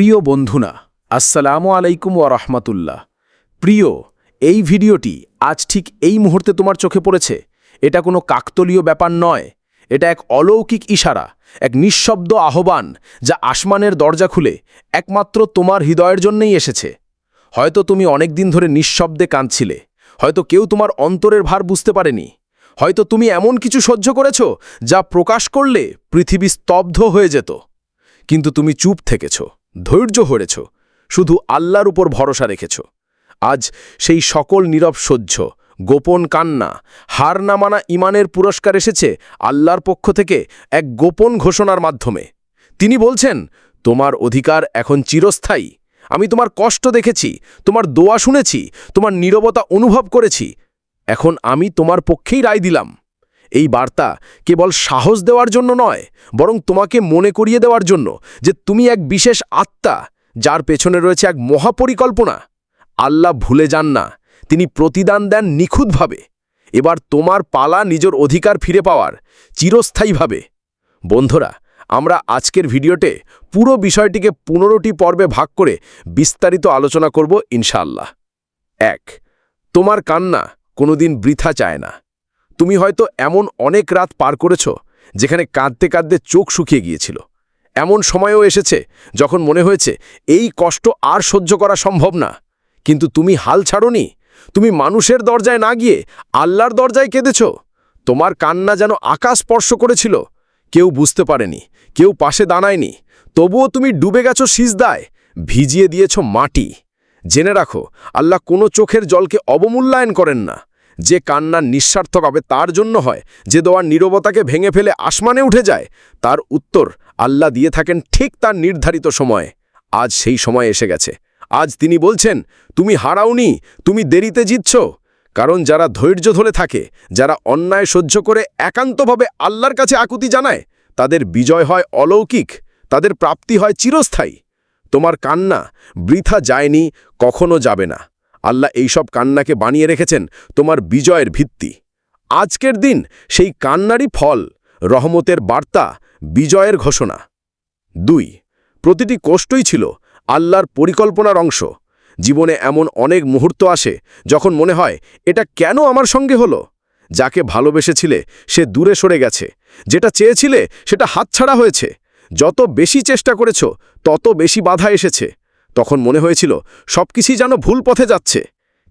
প্রিয় বন্ধুনা, আসসালামু আলাইকুম ওয়া রাহমাতুল্লাহ। প্রিয়, এই ভিডিওটি আজ ঠিক এই মুহূর্তে তোমার চোখে পড়েছে? এটা কোনো কাকতলীয় ব্যাপার নয়। এটা এক অলৌকিক ইশারা, এক নিঃশব্দ আহ্বান যা আসমানের দরজা খুলে একমাত্র তোমার হৃদয়ের জন্যই এসেছে। হয়তো তুমি অনেক দিন ধরে নিঃশব্দে কাঁদছিলে, হয়তো কেউ তোমার অন্তরের ভার বুঝতে পারেনি, হয়তো তুমি এমন কিছু সহ্য করেছ যা প্রকাশ করলে পৃথিবী স্তব্ধ হয়ে যেত। কিন্তু তুমি চুপ থেকেছ। ধৈর্য হরেছ শুধু আল্লাহর উপর ভরসা রেখেছ। আজ সেই সকল নীরব সহ্য, গোপন কান্না, হার না মানা ইমানের পুরস্কার এসেছে আল্লাহর পক্ষ থেকে এক গোপন ঘোষণার মাধ্যমে। তিনি বলছেন, তোমার অধিকার এখন চিরস্থায়ী। আমি তোমার কষ্ট দেখেছি, তোমার দোয়া শুনেছি, তোমার নীরবতা অনুভব করেছি। এখন আমি তোমার পক্ষেই রায় দিলাম। এই বার্তা কেবল সাহস দেওয়ার জন্য নয়, বরং তোমাকে মনে করিয়ে দেওয়ার জন্য যে তুমি এক বিশেষ আত্মা, যার পেছনে রয়েছে এক মহাপরিকল্পনা। আল্লাহ ভুলে যান না, তিনি প্রতিদান দেন নিখুঁতভাবে। এবার তোমার পালা নিজের অধিকার ফিরে পাওয়ার, চিরস্থায়ীভাবে। বন্ধুরা, আমরা আজকের ভিডিওতে পুরো বিষয়টিকে পনেরোটি পর্বে ভাগ করে বিস্তারিত আলোচনা করব ইনশাআল্লাহ। এক, তোমার কান্না কোনোদিন বৃথা চায় না। তুমি হয়তো এমন অনেক রাত পার করেছ, যেখানে কাঁদতে কাঁদতে চোখ শুকিয়ে গিয়েছিল। এমন সময়ও এসেছে, যখন মনে হয়েছে, এই কষ্ট আর সহ্য করা সম্ভব না। কিন্তু তুমি হাল ছাড়নি। তুমি মানুষের দরজায় না গিয়ে আল্লাহর দরজায় কেঁদেছ। তোমার কান্না যেন আকাশ স্পর্শ করেছিল। কেউ বুঝতে পারেনি, কেউ পাশে দাঁড়ায়নি। তবুও তুমি ডুবে গেছ সিজদায়, ভিজিয়ে দিয়েছ মাটি। জেনে রাখো, আল্লাহ কোনো চোখের জলকে অবমূল্যায়ন করেন না। যে কান্না নিঃস্বার্থক হবে তার জন্য হয়, যে দোয়ার নীরবতাকে ভেঙে ফেলে আসমানে উঠে যায়, তার উত্তর আল্লাহ দিয়ে থাকেন ঠিক তার নির্ধারিত সময়ে। আজ সেই সময় এসে গেছে। আজ তিনি বলছেন, তুমি হারাওনি, তুমি দেরিতে জিতছ। কারণ যারা ধৈর্য ধরে থাকে, যারা অন্যায় সহ্য করে একান্তভাবে আল্লাহর কাছে আকুতি জানায়, তাদের বিজয় হয় অলৌকিক, তাদের প্রাপ্তি হয় চিরস্থায়ী। তোমার কান্না বৃথা যায়নি, কখনো যাবে না। আল্লাহ এইসব কান্নাকে বানিয়ে রেখেছেন, তোমার বিজয়ের ভিত্তি। আজকের দিন সেই কান্নারই ফল, রহমতের বার্তা, বিজয়ের ঘোষণা। দুই, প্রতিটি কষ্টই ছিল আল্লাহর পরিকল্পনার অংশ। জীবনে এমন অনেক মুহূর্ত আসে যখন মনে হয়, এটা কেন আমার সঙ্গে হলো? যাকে ভালোবেসেছিলে সে দূরে সরে গেছে, যেটা চেয়েছিলে সেটা হাতছাড়া হয়েছে। যত বেশি চেষ্টা করেছ, তত বেশি বাধা এসেছে। তখন মনে হয়েছিল, সবকিছুই যেন ভুল পথে যাচ্ছে।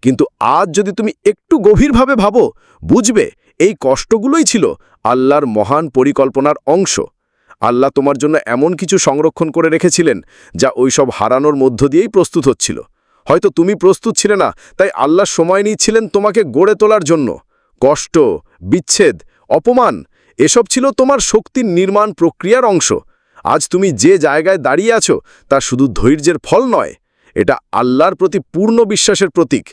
কিন্তু আজ যদি তুমি একটু গভীরভাবে ভাবো, বুঝবে এই কষ্টগুলোই ছিল আল্লাহর মহান পরিকল্পনার অংশ। আল্লাহ তোমার জন্য এমন কিছু সংরক্ষণ করে রেখেছিলেন, যা ওইসব হারানোর মধ্য দিয়েই প্রস্তুত হচ্ছিল। হয়তো তুমি প্রস্তুত ছিলে না, তাই আল্লাহ সময় নিচ্ছিলেন তোমাকে গড়ে তোলার জন্য। কষ্ট, বিচ্ছেদ, অপমান, এসব ছিল তোমার শক্তির নির্মাণ প্রক্রিয়ার অংশ। আজ তুমি যে জায়গায় দাঁড়িয়ে আছো, তা শুধু ধৈর্যের ফল নয়, এটা আল্লাহর প্রতি পূর্ণ বিশ্বাসের প্রতীক।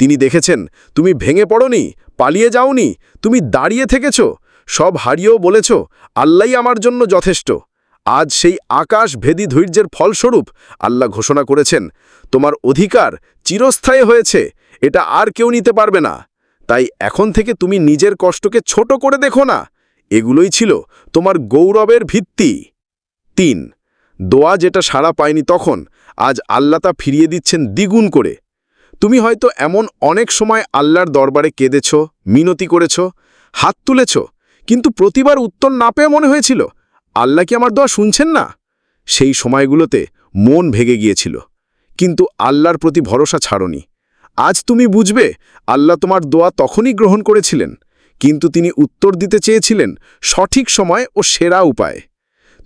তিনি দেখেছেন, তুমি ভেঙে পড়নি, পালিয়ে যাওনি, তুমি দাঁড়িয়ে থেকেছ, সব হারিয়েও বলেছ, আল্লাহই আমার জন্য যথেষ্ট। আজ সেই আকাশ ভেদি ধৈর্যের ফলস্বরূপ আল্লাহ ঘোষণা করেছেন, তোমার অধিকার চিরস্থায়ী হয়েছে, এটা আর কেউ নিতে পারবে না। তাই এখন থেকে তুমি নিজের কষ্টকে ছোট করে দেখো না, এগুলোই ছিল তোমার গৌরবের ভিত্তি। তিন, দোয়া যেটা সাড়া পায়নি তখন, আজ আল্লাহ তা ফিরিয়ে দিচ্ছেন দ্বিগুণ করে। তুমি হয়তো এমন অনেক সময় আল্লাহর দরবারে কেঁদেছ, মিনতি করেছ, হাত তুলেছ, কিন্তু প্রতিবার উত্তর না পেয়ে মনে হয়েছিল, আল্লাহ কি আমার দোয়া শুনছেন না? সেই সময়গুলোতে মন ভেগে গিয়েছিল, কিন্তু আল্লাহর প্রতি ভরসা ছাড়নি। আজ তুমি বুঝবে, আল্লাহ তোমার দোয়া তখনই গ্রহণ করেছিলেন, কিন্তু তিনি উত্তর দিতে চেয়েছিলেন সঠিক সময় ও সেরা উপায়।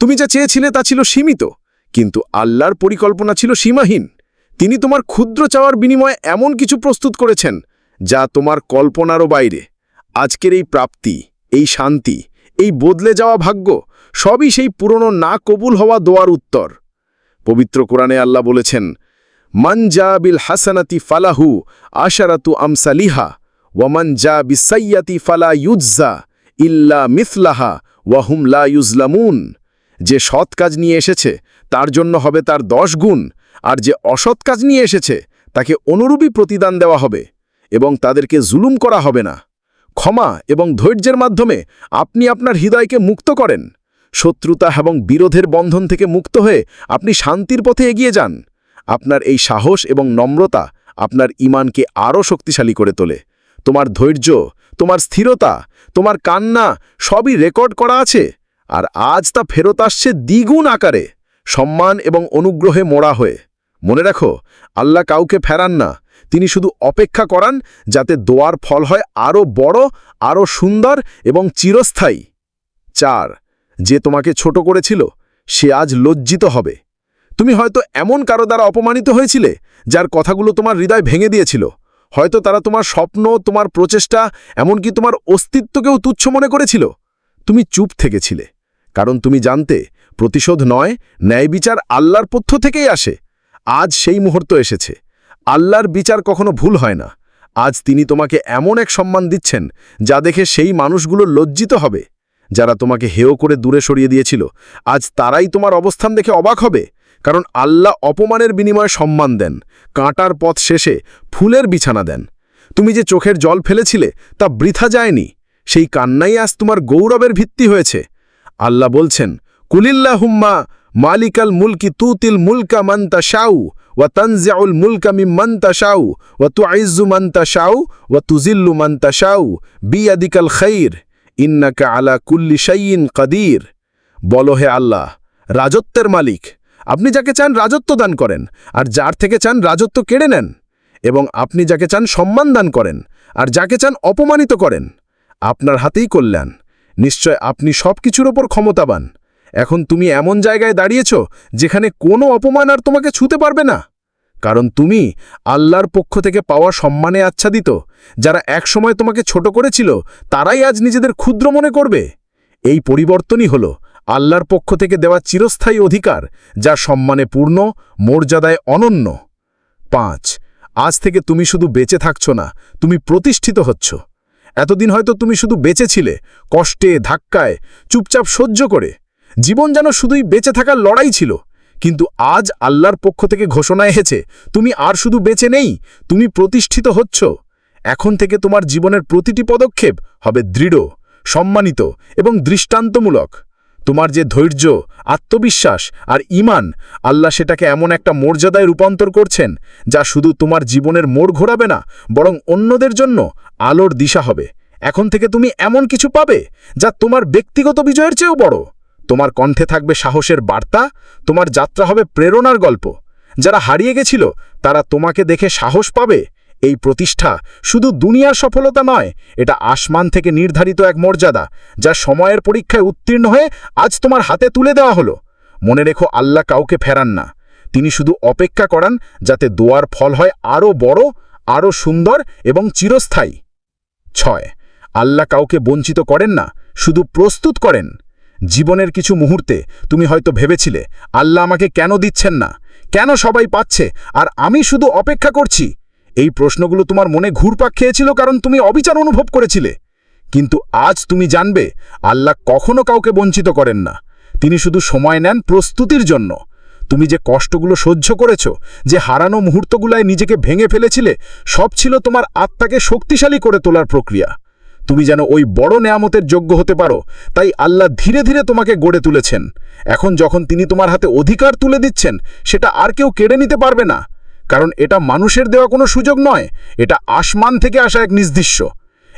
তুমি যা চেয়েছিলে তা ছিল সীমিত, কিন্তু আল্লাহর পরিকল্পনা ছিল সীমাহীন। তিনি তোমার ক্ষুদ্র চাওয়ার বিনিময়ে এমন কিছু প্রস্তুত করেছেন, যা তোমার কল্পনারও বাইরে। আজকের এই প্রাপ্তি, এই শান্তি, এই বদলে যাওয়া ভাগ্য, সবই সেই পুরনো না কবুল হওয়া দোয়ার উত্তর। পবিত্র কোরআনে আল্লাহ বলেছেন, মান জা বিল হাসানাতি ফালাহু আশারাতু আমসালিহা ওয়ামান জা বিসাইয়াতি ফালা ইউজ্জা ইল্লা মিথলাহা ওয়াহুম লা ইউজলামুন। যে সৎ কাজ নিয়ে এসেছে, তার জন্য হবে তার দশ গুণ, আর যে অসৎ কাজ নিয়ে এসেছে, তাকে অনুরূপী প্রতিদান দেওয়া হবে, এবং তাদেরকে জুলুম করা হবে না। ক্ষমা এবং ধৈর্যের মাধ্যমে আপনি আপনার হৃদয়কে মুক্ত করেন। শত্রুতা এবং বিরোধের বন্ধন থেকে মুক্ত হয়ে আপনি শান্তির পথে এগিয়ে যান। আপনার এই সাহস এবং নম্রতা আপনার ইমানকে আরও শক্তিশালী করে তোলে। তোমার ধৈর্য, তোমার স্থিরতা, তোমার কান্না সবই রেকর্ড করা আছে। আর আজ তা ফেরত আসছে দ্বিগুণ আকারে, সম্মান এবং অনুগ্রহে মোড়া হয়ে। মনে রাখো, আল্লাহ কাউকে ফেরান না, তিনি শুধু অপেক্ষা করান যাতে দোয়ার ফল হয় আরও বড় আরও সুন্দর এবং চিরস্থায়ী। চার, যে তোমাকে ছোট করেছিল, সে আজ লজ্জিত হবে। তুমি হয়তো এমন কারও দ্বারা অপমানিত হয়েছিলে, যার কথাগুলো তোমার হৃদয় ভেঙে দিয়েছিল। হয়তো তারা তোমার স্বপ্ন, তোমার প্রচেষ্টা, এমনকি তোমার অস্তিত্বকেও তুচ্ছ মনে করেছিল। তুমি চুপ থেকেছিলে। কারণ তুমি জানতে, প্রতিশোধ নয়, ন্যায় বিচার আল্লাহর পথ্য থেকেই আসে। আজ সেই মুহূর্ত এসেছে। আল্লাহর বিচার কখনো ভুল হয় না। আজ তিনি তোমাকে এমন এক সম্মান দিচ্ছেন, যা দেখে সেই মানুষগুলো লজ্জিত হবে। যারা তোমাকে হেয় করে দূরে সরিয়ে দিয়েছিল, আজ তারাই তোমার অবস্থান দেখে অবাক হবে। কারণ আল্লাহ অপমানের বিনিময়ে সম্মান দেন, কাঁটার পথ শেষে ফুলের বিছানা দেন। তুমি যে চোখের জল ফেলেছিলে, তা বৃথা যায়নি। সেই কান্নাই আজ তোমার গৌরবের ভিত্তি হয়েছে। আল্লাহ বলছেন, কুলিল্লাহুম্মা মালিকাল মুলকি তুতিল মুলকা মান্তা শাউ ওয়া তানজিউল মুলকা মিম্মান্তা শাউ ওয়া তুআইজ্জু মান্তা শাউ ওয়া তুজিল্লু মান্তা শাউ বিয়াদিকাল খৈর ইন্নাকা আলা কুল্লি শাইইন কাদির। বলো হে আল্লাহ, রাজত্বের মালিক, আপনি যাকে চান রাজত্ব দান করেন, আর যার থেকে চান রাজত্ব কেড়ে নেন, এবং আপনি যাকে চান সম্মান দান করেন, আর যাকে চান অপমানিত করেন, আপনার হাতেই কল্যাণ। নিশ্চয় আপনি সব কিছুর ওপর ক্ষমতাবান। এখন তুমি এমন জায়গায় দাঁড়িয়েছ যেখানে কোনো অপমান আর তোমাকে ছুতে পারবে না। কারণ তুমি আল্লাহর পক্ষ থেকে পাওয়া সম্মানে আচ্ছাদিত, যারা একসময় তোমাকে ছোট করেছিল, তারাই আজ নিজেদের ক্ষুদ্র মনে করবে। এই পরিবর্তনই হল আল্লাহর পক্ষ থেকে দেওয়া চিরস্থায়ী অধিকার যা সম্মানে পূর্ণ, মর্যাদায় অনন্য। পাঁচ, আজ থেকে তুমি শুধু বেঁচে থাকছ না, তুমি প্রতিষ্ঠিত হচ্ছ। এতদিন হয়তো তুমি শুধু বেঁচে ছিলে কষ্টে, ধাক্কায়, চুপচাপ সহ্য করে। জীবন যেন শুধুই বেঁচে থাকার লড়াই ছিল। কিন্তু আজ আল্লাহর পক্ষ থেকে ঘোষণা এসেছে, তুমি আর শুধু বেঁচে নেই, তুমি প্রতিষ্ঠিত হচ্ছ। এখন থেকে তোমার জীবনের প্রতিটি পদক্ষেপ হবে দৃঢ়, সম্মানিত এবং দৃষ্টান্তমূলক। তোমার যে ধৈর্য, আত্মবিশ্বাস আর ইমান আল্লাহ সেটাকে এমন একটা মর্যাদায় রূপান্তর করছেন, যা শুধু তোমার জীবনের মোড় ঘোরাবে না, বরং অন্যদের জন্য আলোর দিশা হবে। এখন থেকে তুমি এমন কিছু পাবে, যা তোমার ব্যক্তিগত বিজয়ের চেয়েও বড়। তোমার কণ্ঠে থাকবে সাহসের বার্তা, তোমার যাত্রা হবে প্রেরণার গল্প। যারা হারিয়ে গেছিল, তারা তোমাকে দেখে সাহস পাবে এই প্রতিষ্ঠা শুধু দুনিয়ার সফলতা নয়, এটা আসমান থেকে নির্ধারিত এক মর্যাদা, যা সময়ের পরীক্ষায় উত্তীর্ণ হয়ে আজ তোমার হাতে তুলে দেওয়া হলো। মনে রেখো, আল্লাহ কাউকে ফেরান না। তিনি শুধু অপেক্ষা করান যাতে দোয়ার ফল হয় আরও বড়, আরও সুন্দর এবং চিরস্থায়ী। ছয়, আল্লাহ কাউকে বঞ্চিত করেন না, শুধু প্রস্তুত করেন। জীবনের কিছু মুহূর্তে তুমি হয়তো ভেবেছিলে, আল্লাহ আমাকে কেন দিচ্ছেন না? কেন সবাই পাচ্ছে? আর আমি শুধু অপেক্ষা করছি? এই প্রশ্নগুলো তোমার মনে ঘুরপাক খেয়েছিল কারণ তুমি অবিচার অনুভব করেছিলে। কিন্তু আজ তুমি জানবে, আল্লাহ কখনো কাউকে বঞ্চিত করেন না। তিনি শুধু সময় নেন প্রস্তুতির জন্য। তুমি যে কষ্টগুলো সহ্য করেছ, যে হারানো মুহূর্তগুলায় নিজেকে ভেঙে ফেলেছিলে, সব ছিল তোমার আত্মাকে শক্তিশালী করে তোলার প্রক্রিয়া। তুমি যেন ওই বড় নেয়ামতের যোগ্য হতে পারো, তাই আল্লাহ ধীরে ধীরে তোমাকে গড়ে তুলেছেন। এখন যখন তিনি তোমার হাতে অধিকার তুলে দিচ্ছেন, সেটা আর কেউ কেড়ে নিতে পারবে না। কারণ এটা মানুষের দেওয়া কোনো সুযোগ নয়, এটা আসমান থেকে আসা এক নির্দিষ্ট।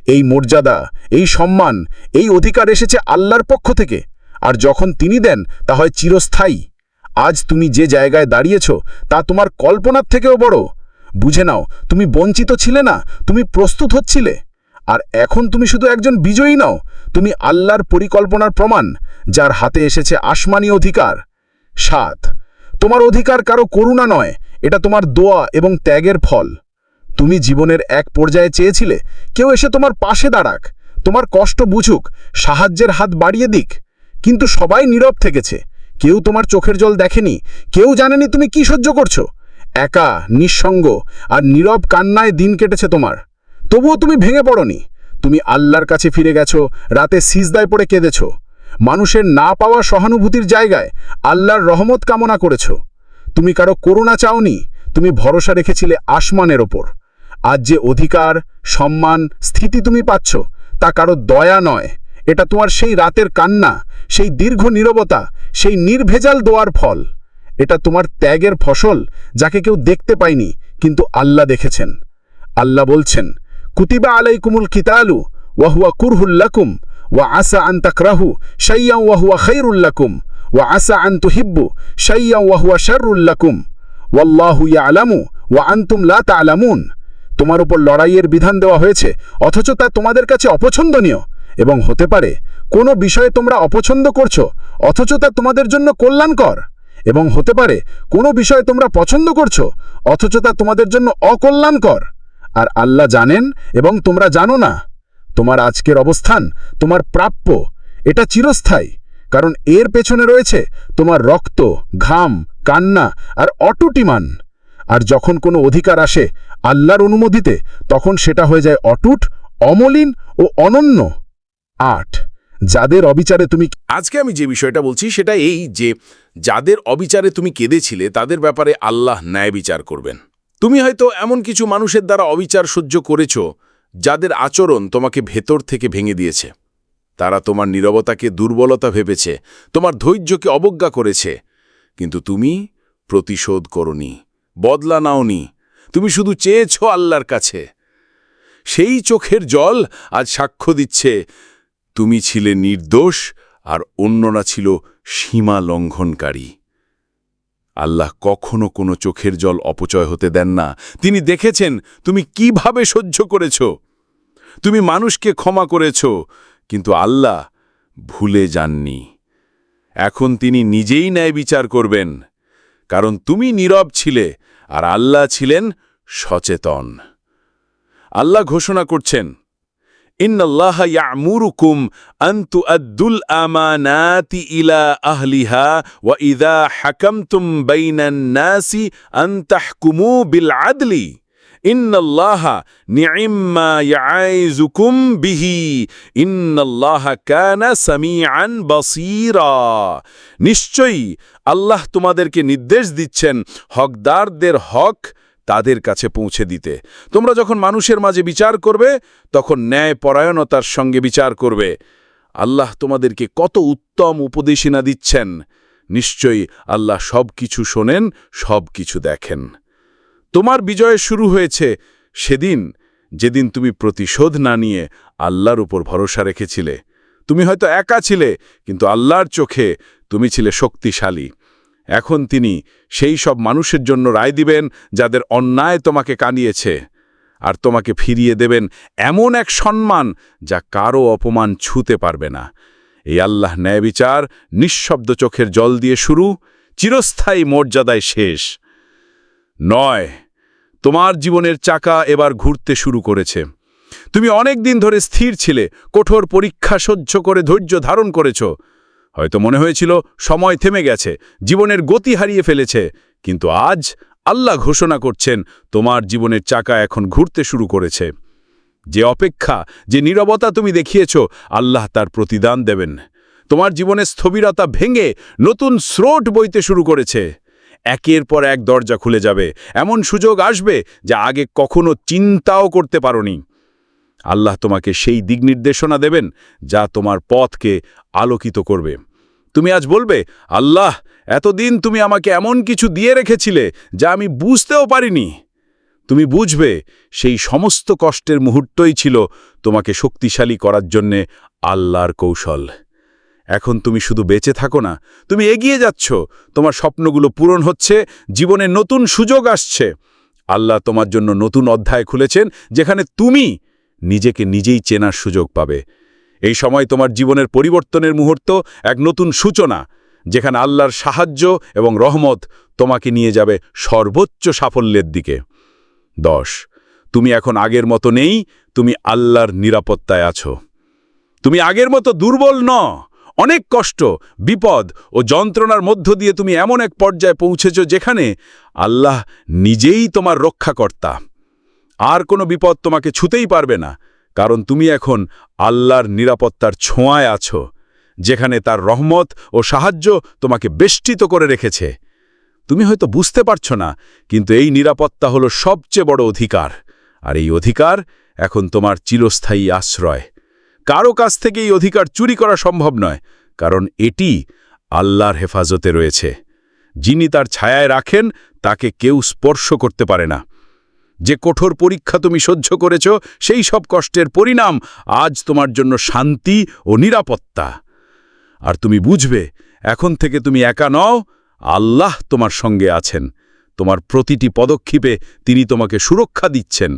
এই মর্যাদা, এই সম্মান, এই অধিকার এসেছে আল্লাহর পক্ষ থেকে, আর যখন তিনি দেন, তা হয় চিরস্থায়ী। আজ তুমি যে জায়গায় দাঁড়িয়েছ, তা তোমার কল্পনার থেকেও বড়। বুঝে নাও, তুমি বঞ্চিত ছিলে না, তুমি প্রস্তুত হচ্ছিলে। আর এখন তুমি শুধু একজন বিজয়ী নাও, তুমি আল্লাহর পরিকল্পনার প্রমাণ, যার হাতে এসেছে আসমানি অধিকার। সাত, তোমার অধিকার কারও করুণা নয় এটা তোমার দোয়া এবং ত্যাগের ফল। তুমি জীবনের এক পর্যায়ে চেয়েছিলে, কেউ এসে তোমার পাশে দাঁড়াক, তোমার কষ্ট বুঝুক, সাহায্যের হাত বাড়িয়ে দিক। কিন্তু সবাই নীরব থেকেছে, কেউ তোমার চোখের জল দেখেনি, কেউ জানেনি তুমি কি সহ্য করছ। একা, নিঃসঙ্গ আর নীরব কান্নায় দিন কেটেছে তোমার। তবুও তুমি ভেঙে পড়নি, তুমি আল্লাহর কাছে ফিরে গেছো, রাতে সিজদায় পড়ে কেঁদেছ। মানুষের না পাওয়া সহানুভূতির জায়গায় আল্লাহর রহমত কামনা করেছ। তুমি কারও করুণা চাওনি, তুমি ভরসা রেখেছিলে আসমানের ওপর। আজ যে অধিকার, সম্মান, স্থিতি তুমি পাচ্ছ, তা কারও দয়া নয়। এটা তোমার সেই রাতের কান্না, সেই দীর্ঘ নীরবতা, সেই নির্ভেজাল দোয়ার ফল। এটা তোমার ত্যাগের ফসল, যাকে কেউ দেখতে পায়নি, কিন্তু আল্লাহ দেখেছেন। আল্লাহ বলছেন, কুতিবা আলাইকুমুল কিতালু ওয়াহুয়া কুরহুল্লাকুম ওয়া আসা আন তাকরাহু শাইয়া ওয়াহুয়া খৈরুল্লাকুম ওয়া ওয়াহুয়া ইয়ালামু ওয়া লা তা'লামুন। তোমার উপর লড়াইয়ের বিধান দেওয়া হয়েছে, অথচ তা তোমাদের কাছে অপছন্দনীয়। এবং হতে পারে, কোনো বিষয়ে তোমরা অপছন্দ করছ, অথচ তা তোমাদের জন্য কল্যাণকর। এবং হতে পারে, কোনো বিষয়ে তোমরা পছন্দ করছ, অথচ তা তোমাদের জন্য অকল্যাণকর। আর আল্লাহ জানেন এবং তোমরা জানো না। তোমার আজকের অবস্থান তোমার প্রাপ্য, এটা চিরস্থায়ী। কারণ এর পেছনে রয়েছে তোমার রক্ত, ঘাম, কান্না আর অটুটিমান। আর যখন কোনো অধিকার আসে আল্লাহর অনুমোদিতে, তখন সেটা হয়ে যায় অটুট, অমলিন ও অনন্য। আট, যাদের অবিচারে তুমি আজকে আমি যে বিষয়টা বলছি সেটা এই যে যাদের অবিচারে তুমি কেঁদেছিলে, তাদের ব্যাপারে আল্লাহ ন্যায় বিচার করবেন। তুমি হয়তো এমন কিছু মানুষের দ্বারা অবিচার সহ্য করেছ, যাদের আচরণ তোমাকে ভেতর থেকে ভেঙে দিয়েছে। তারা তোমার নীরবতাকে দুর্বলতা ভেবেছে, তোমার ধৈর্যকে অবজ্ঞা করেছে। কিন্তু তুমি প্রতিশোধ করনি, বদলা নাওনি, তুমি শুধু চেয়েছ আল্লাহর কাছে। সেই চোখের জল আজ সাক্ষ্য দিচ্ছে, তুমি ছিলে নির্দোষ আর অন্যরা ছিল সীমা লঙ্ঘনকারী। আল্লাহ কখনো কোনো চোখের জল অপচয় হতে দেন না। তিনি দেখেছেন তুমি কীভাবে সহ্য করেছ, তুমি মানুষকে ক্ষমা করেছ কিন্তু আল্লাহ ভুলে যাননি। এখন তিনি নিজেই ন্যায় বিচার করবেন, কারণ তুমি নীরব ছিলে আর আল্লাহ ছিলেন সচেতন। আল্লাহ ঘোষণা করছেন, ইন্নাল্লাহ ইয়ামুরুকুম আন্তু আদ্দুল আমানাতি ইলা আহলিহা ওয়া ইদা হাকামতুম বাইনান নাসি আন তাহকুমু বিল আদলি। নিশ্চয়ই আল্লাহ তোমাদেরকে নির্দেশ দিচ্ছেন হকদারদের হক তাদের কাছে পৌঁছে দিতে। তোমরা যখন মানুষের মাঝে বিচার করবে, তখন ন্যায় পরায়ণতার সঙ্গে বিচার করবে। আল্লাহ তোমাদেরকে কত উত্তম উপদেশিনা দিচ্ছেন। নিশ্চয়ই আল্লাহ সব কিছু শোনেন সব কিছু দেখেন। তোমার বিজয় শুরু হয়েছে। সেদিন, যেদিন তুমি প্রতিশোধ না নিয়ে আল্লাহর উপর ভরসা রেখেছিলে। তুমি হয়তো একা ছিলে, কিন্তু আল্লাহর চোখে তুমি ছিলে শক্তিশালী। এখন তিনি সেই সব মানুষের জন্য রায় দিবেন, যাদের অন্যায় তোমাকে কানিয়েছে আর তোমাকে ফিরিয়ে দেবেন এমন এক সম্মান, যা কারও অপমান ছুতে পারবে না। এই আল্লাহ ন্যায় বিচার নিঃশব্দ চোখের জল দিয়ে শুরু, চিরস্থায়ী মর্যাদায় শেষ। নয়, তোমার জীবনের চাকা এবার ঘুরতে শুরু করেছে। তুমি অনেক দিন ধরে স্থির ছিলে, কঠোর পরীক্ষা সহ্য করে ধৈর্য ধারণ করেছ। হয়তো মনে হয়েছিল সময় থেমে গেছে, জীবনের গতি হারিয়ে ফেলেছে, কিন্তু আজ আল্লাহ ঘোষণা করছেন, তোমার জীবনের চাকা এখন ঘুরতে শুরু করেছে। যে অপেক্ষা, যে নীরবতা তুমি দেখিয়েছ, আল্লাহ তার প্রতিদান দেবেন। তোমার জীবনের স্থবিরতা ভেঙে নতুন স্রোত বইতে শুরু করেছে। একের পর এক দরজা খুলে যাবে। এমন সুযোগ আসবে যা আগে কখনো চিন্তাও করতে পারোনি। আল্লাহ তোমাকে সেই দিক নির্দেশনা দেবেন যা তোমার পথকে আলোকিত করবে। তুমি আজ বলবে, আল্লাহ, এতদিন তুমি আমাকে এমন কিছু দিয়ে রেখেছিলে যা আমি বুঝতেও পারিনি। তুমি বুঝবে, সেই সমস্ত কষ্টের মুহূর্তই ছিল তোমাকে শক্তিশালী করার জন্যে আল্লাহর কৌশল। এখন তুমি শুধু বেঁচে থাকো না, তুমি এগিয়ে যাচ্ছ। তোমার স্বপ্নগুলো পূরণ হচ্ছে, জীবনে নতুন সুযোগ আসছে। আল্লাহ তোমার জন্য নতুন অধ্যায় খুলেছেন, যেখানে তুমি নিজেকে নিজেই চেনার সুযোগ পাবে। এই সময় তোমার জীবনের পরিবর্তনের মুহূর্ত এক নতুন সূচনা, যেখানে আল্লাহর সাহায্য এবং রহমত তোমাকে নিয়ে যাবে সর্বোচ্চ সাফল্যের দিকে। দশ, তুমি এখন আগের মতো নেই, তুমি আল্লাহর নিরাপত্তায় আছো। তুমি আগের মতো দুর্বল ন অনেক কষ্ট, বিপদ ও যন্ত্রণার মধ্য দিয়ে তুমি এমন এক পর্যায়ে পৌঁছেছ যেখানে আল্লাহ নিজেই তোমার রক্ষাকর্তা। আর কোনো বিপদ তোমাকে ছুতেই পারবে না, কারণ তুমি এখন আল্লাহর নিরাপত্তার ছোঁয়ায় আছো, যেখানে তার রহমত ও সাহায্য তোমাকে বেষ্টিত করে রেখেছে। তুমি হয়তো বুঝতে পারছ না, কিন্তু এই নিরাপত্তা হলো সবচেয়ে বড় অধিকার, আর এই অধিকার এখন তোমার চিরস্থায়ী আশ্রয়। কারও কাছ থেকে এই অধিকার চুরি করা সম্ভব নয়, কারণ এটি আল্লাহর হেফাজতে রয়েছে। যিনি তার ছায়ায় রাখেন, তাকে কেউ স্পর্শ করতে পারে না। যে কঠোর পরীক্ষা তুমি সহ্য করেছ, সেই সব কষ্টের পরিণাম আজ তোমার জন্য শান্তি ও নিরাপত্তা। আর তুমি বুঝবে, এখন থেকে তুমি একা নও, আল্লাহ তোমার সঙ্গে আছেন। তোমার প্রতিটি পদক্ষেপে তিনি তোমাকে সুরক্ষা দিচ্ছেন।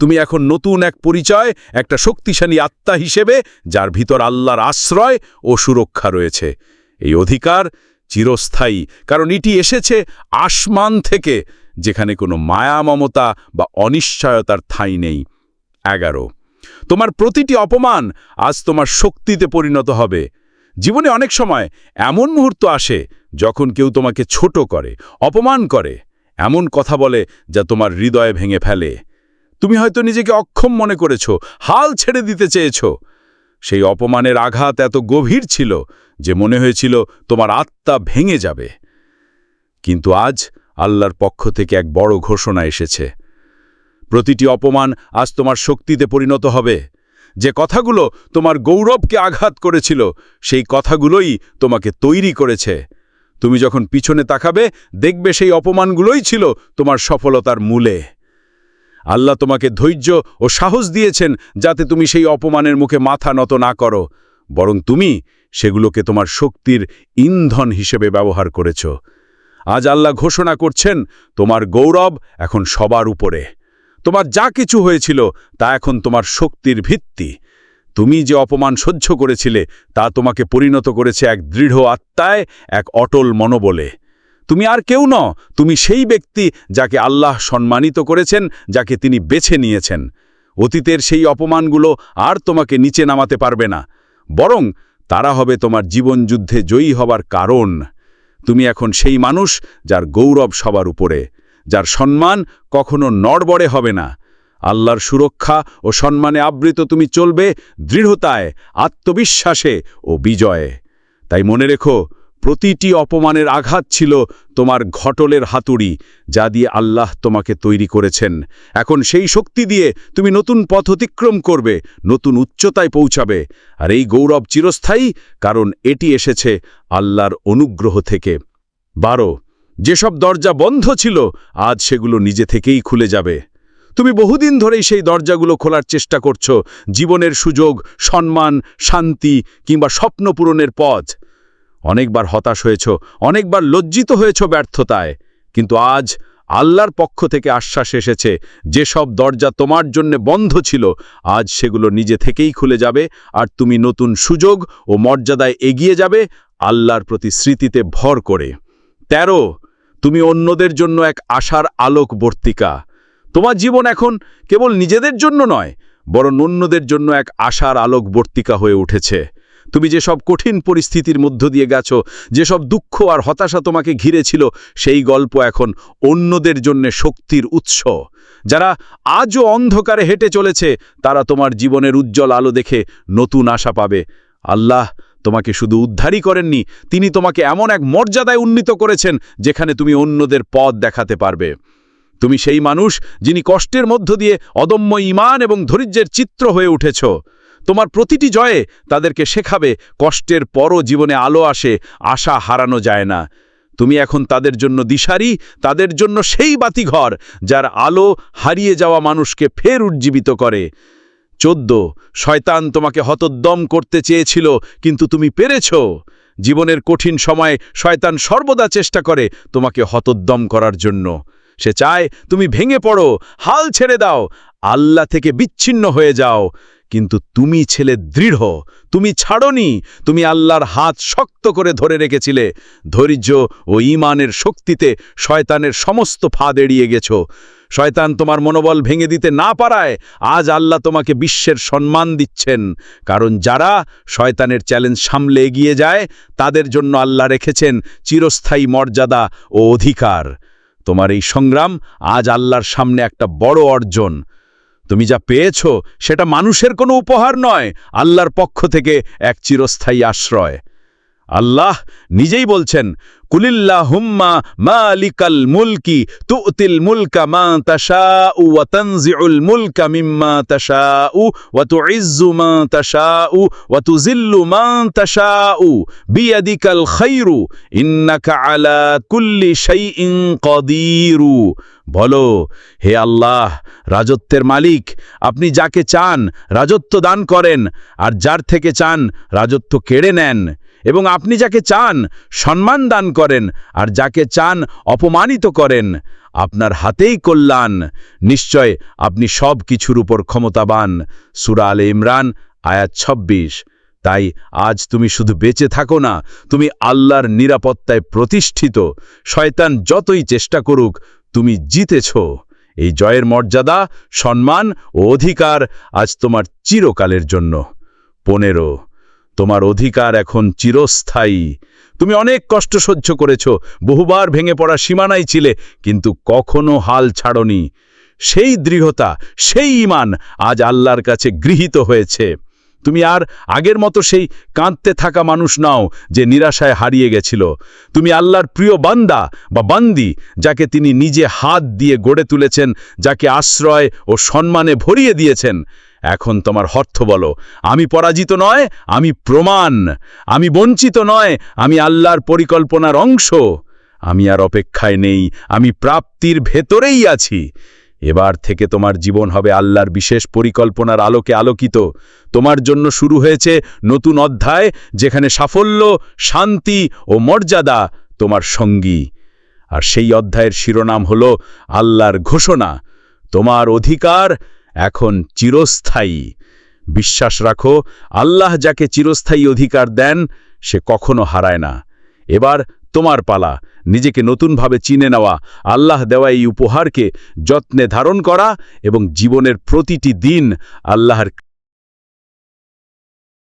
তুমি এখন নতুন এক পরিচয়, একটা শক্তিশালী আত্মা হিসেবে, যার ভিতর আল্লাহর আশ্রয় ও সুরক্ষা রয়েছে। এই অধিকার চিরস্থায়ী, কারণ এটি এসেছে আসমান থেকে, যেখানে কোনো মায়া, মমতা বা অনিশ্চয়তার ঠাঁই নেই। এগারো, তোমার প্রতিটি অপমান আজ তোমার শক্তিতে পরিণত হবে। জীবনে অনেক সময় এমন মুহূর্ত আসে যখন কেউ তোমাকে ছোট করে, অপমান করে, এমন কথা বলে যা তোমার হৃদয়ে ভেঙে ফেলে। তুমি হয়তো নিজেকে অক্ষম মনে করেছ, হাল ছেড়ে দিতে চেয়েছ। সেই অপমানের আঘাত এত গভীর ছিল যে মনে হয়েছিল তোমার আত্মা ভেঙে যাবে। কিন্তু আজ আল্লাহর পক্ষ থেকে এক বড় ঘোষণা এসেছে। প্রতিটি অপমান আজ তোমার শক্তিতে পরিণত হবে। যে কথাগুলো তোমার গৌরবকে আঘাত করেছিল, সেই কথাগুলোই তোমাকে তৈরি করেছে। তুমি যখন পিছনে তাকাবে, দেখবে সেই অপমানগুলোই ছিল তোমার সফলতার মূলে। আল্লাহ তোমাকে ধৈর্য ও সাহস দিয়েছেন যাতে তুমি সেই অপমানের মুখে মাথা নত না করো। বরং তুমি সেগুলোকে তোমার শক্তির ইন্ধন হিসেবে ব্যবহার করেছ। আজ আল্লাহ ঘোষণা করছেন, তোমার গৌরব এখন সবার উপরে। তোমার যা কিছু হয়েছিল, তা এখন তোমার শক্তির ভিত্তি। তুমি যে অপমান সহ্য করেছিলে, তা তোমাকে পরিণত করেছে এক দৃঢ় আত্মায়, এক অটল মনোবলে। তুমি আর কেউ ন তুমি সেই ব্যক্তি যাকে আল্লাহ সম্মানিত করেছেন, যাকে তিনি বেছে নিয়েছেন। অতীতের সেই অপমানগুলো আর তোমাকে নিচে নামাতে পারবে না। বরং তারা হবে তোমার জীবনযুদ্ধে জয়ী হবার কারণ। তুমি এখন সেই মানুষ যার গৌরব সবার উপরে, যার সম্মান কখনো নড়বড়ে হবে না। আল্লাহর সুরক্ষা ও সম্মানে আবৃত তুমি চলবে দৃঢ়তায়, আত্মবিশ্বাসে ও বিজয়ে। তাই মনে রেখো প্রতিটি অপমানের আঘাত ছিল তোমার ঘটলের হাতুড়ি, যা দিয়ে আল্লাহ তোমাকে তৈরি করেছেন। এখন সেই শক্তি দিয়ে তুমি নতুন পথ অতিক্রম করবে, নতুন উচ্চতায় পৌঁছাবে। আর এই গৌরব চিরস্থায়ী, কারণ এটি এসেছে আল্লাহর অনুগ্রহ থেকে। বারো, যেসব দরজা বন্ধ ছিল, আজ সেগুলো নিজে থেকেই খুলে যাবে। তুমি বহুদিন ধরেই সেই দরজাগুলো খোলার চেষ্টা করছ, জীবনের সুযোগ, সম্মান, শান্তি কিংবা স্বপ্ন পূরণের পথ। অনেকবার হতাশ হয়েছ, অনেকবার লজ্জিত হয়েছ ব্যর্থতায়, কিন্তু আজ আল্লাহর পক্ষ থেকে আশ্বাস এসেছে যেসব দরজা তোমার জন্য বন্ধ ছিল, আজ সেগুলো নিজে থেকেই খুলে যাবে, আর তুমি নতুন সুযোগ ও মর্যাদায় এগিয়ে যাবে আল্লাহর প্রতি স্মৃতিতে ভর করে। তেরো, তুমি অন্যদের জন্য এক আশার আলোক বর্তিকা। তোমার জীবন এখন কেবল নিজেদের জন্য নয়, বরং অন্যদের জন্য এক আশার আলোক বর্তিকা হয়ে উঠেছে। তুমি যেসব কঠিন পরিস্থিতির মধ্য দিয়ে গেছো যেসব দুঃখ আর হতাশা তোমাকে ঘিরেছিল, সেই গল্প এখন অন্যদের জন্য শক্তির উৎস। যারা আজও অন্ধকারে হেঁটে চলেছে, তারা তোমার জীবনের উজ্জ্বল আলো দেখে নতুন আশা পাবে। আল্লাহ তোমাকে শুধু উদ্ধারই করেননি, তিনি তোমাকে এমন এক মর্যাদায় উন্নীত করেছেন, যেখানে তুমি অন্যদের পথ দেখাতে পারবে। তুমি সেই মানুষ, যিনি কষ্টের মধ্য দিয়ে অদম্য ইমান এবং ধৈর্যের চিত্র হয়ে উঠেছ। তোমার প্রতিটি জয়ে তাদেরকে শেখাবে, কষ্টের পরও জীবনে আলো আসে, আশা হারানো যায় না। তুমি এখন তাদের জন্য দিশারি, তাদের জন্য সেই বাতিঘর, যার আলো হারিয়ে যাওয়া মানুষকে ফের উজ্জীবিত করে। চোদ্দ, শয়তান তোমাকে হতোদ্দম করতে চেয়েছিল, কিন্তু তুমি পেরেছ। জীবনের কঠিন সময়ে শয়তান সর্বদা চেষ্টা করে তোমাকে হতোদ্দম করার জন্য। সে চায়, তুমি ভেঙে পড়ো, হাল ছেড়ে দাও আল্লাহ থেকে বিচ্ছিন্ন হয়ে যাও। কিন্তু তুমি ছেলে দৃঢ়, তুমি ছাড়নি, তুমি আল্লাহর হাত শক্ত করে ধরে রেখেছিলে। ধৈর্য ও ঈমানের শক্তিতে শয়তানের সমস্ত ফাঁদ এড়িয়ে গেছ। শয়তান তোমার মনোবল ভেঙে দিতে না পারায় আজ আল্লাহ তোমাকে বিশ্বের সম্মান দিচ্ছেন। কারণ যারা শয়তানের চ্যালেঞ্জ সামলে এগিয়ে যায়, তাদের জন্য আল্লাহ রেখেছেন চিরস্থায়ী মর্যাদা ও অধিকার। তোমার এই সংগ্রাম আজ আল্লাহর সামনে একটা বড় অর্জন। তুমি যা পেয়েছ সেটা মানুষের কোনো উপহার নয়, আল্লাহর পক্ষ থেকে এক চিরস্থায়ী আশ্রয়। আল্লাহ নিজেই বলছেন কুলিল্লা কুলিল্লাহুম্মা মালিকাল মুলকি তুতিল মুলকা মা তাশাউ ওয়া তানজিউল মুলকা মিম্মা তাশাউ ওয়া তুইজ্জু মা তাশাউ ওয়া তুযিল্লু মা উ বিয়াদিকাল খায়রু ইন্নাকা আলা কুল্লি শাইইন কাদিরু। বলো, হে আল্লাহ, রাজত্বের মালিক, আপনি যাকে চান রাজত্ব দান করেন, আর যার থেকে চান রাজত্ব কেড়ে নেন, এবং আপনি যাকে চান সম্মান দান করেন, আর যাকে চান অপমানিত করেন, আপনার হাতেই কল্যাণ, নিশ্চয় আপনি সব কিছুর উপর ক্ষমতাবান। সুরা আলে ইমরান, আয়াত ২৬ তাই আজ তুমি শুধু বেঁচে থাকো না, তুমি আল্লাহর নিরাপত্তায় প্রতিষ্ঠিত। শয়তান যতই চেষ্টা করুক তুমি জিতেছ। এই জয়ের মর্যাদা, সম্মান ও অধিকার আজ তোমার চিরকালের জন্য। পনেরো, তোমার অধিকার এখন চিরস্থায়ী। তুমি অনেক কষ্ট সহ্য করেছ, বহুবার ভেঙে পড়া সীমানাই ছিলে, কিন্তু কখনো হাল ছাড়নি। সেই দৃঢ়তা, সেই ইমান আজ আল্লাহর কাছে গৃহীত হয়েছে। তুমি আর আগের মতো সেই কাঁদতে থাকা মানুষ নাও যে নিরাশায় হারিয়ে গেছিল। তুমি আল্লাহর প্রিয় বান্দা বা বান্দি, যাকে তিনি নিজে হাত দিয়ে গড়ে তুলেছেন, যাকে আশ্রয় ও সম্মানে ভরিয়ে দিয়েছেন। এখন তোমার হর্থ বলো, আমি পরাজিত নয়, আমি প্রমাণ। আমি বঞ্চিত নয়, আমি আল্লাহর পরিকল্পনার অংশ। আমি আর অপেক্ষায় নেই, আমি প্রাপ্তির ভেতরেই আছি। এবার থেকে তোমার জীবন হবে আল্লাহর বিশেষ পরিকল্পনার আলোকে আলোকিত। তোমার জন্য শুরু হয়েছে নতুন অধ্যায়, যেখানে সাফল্য, শান্তি ও মর্যাদা তোমার সঙ্গী। আর সেই অধ্যায়ের শিরোনাম হল আল্লাহর ঘোষণা। তোমার অধিকার এখন চিরস্থায়ী। বিশ্বাস রাখো, আল্লাহ যাকে চিরস্থায়ী অধিকার দেন, সে কখনো হারায় না। এবার তোমার পালা। নিজেকে নতুনভাবে চিনে নেওয়া, আল্লাহ দেওয়া এই উপহারকে যত্নে ধারণ করা এবং জীবনের প্রতিটি দিন আল্লাহর